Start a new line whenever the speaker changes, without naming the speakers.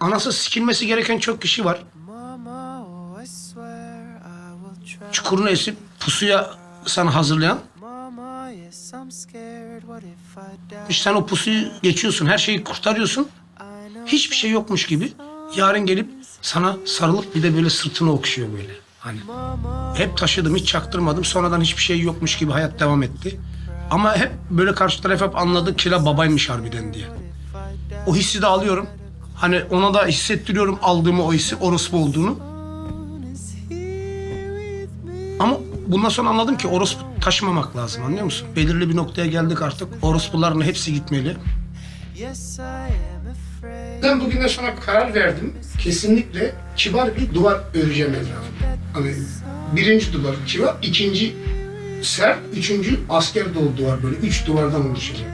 anası sikilmesi gereken çok kişi var. Çukurunu esip pusuya sana hazırlayan. İşte sen o pusuyu geçiyorsun, her şeyi kurtarıyorsun. Hiçbir şey yokmuş gibi. Yarın gelip sana sarılıp bir de böyle sırtını okşuyor böyle. Hani hep taşıdım, hiç çaktırmadım. Sonradan hiçbir şey yokmuş gibi hayat devam etti. Ama hep böyle karşı taraf hep anladı kila babaymış harbiden diye. O hissi de alıyorum. Hani ona da hissettiriyorum aldığımı o hissi orospu olduğunu. Ama bundan sonra anladım ki orospu taşımamak lazım anlıyor musun? Belirli bir noktaya geldik artık. Orospuların hepsi gitmeli. Ben bugünden sonra karar verdim. Kesinlikle kibar bir duvar öreceğim etrafına. Hani birinci duvar kibar, ikinci sert, üçüncü asker dolu duvar böyle. Üç duvardan oluşacak.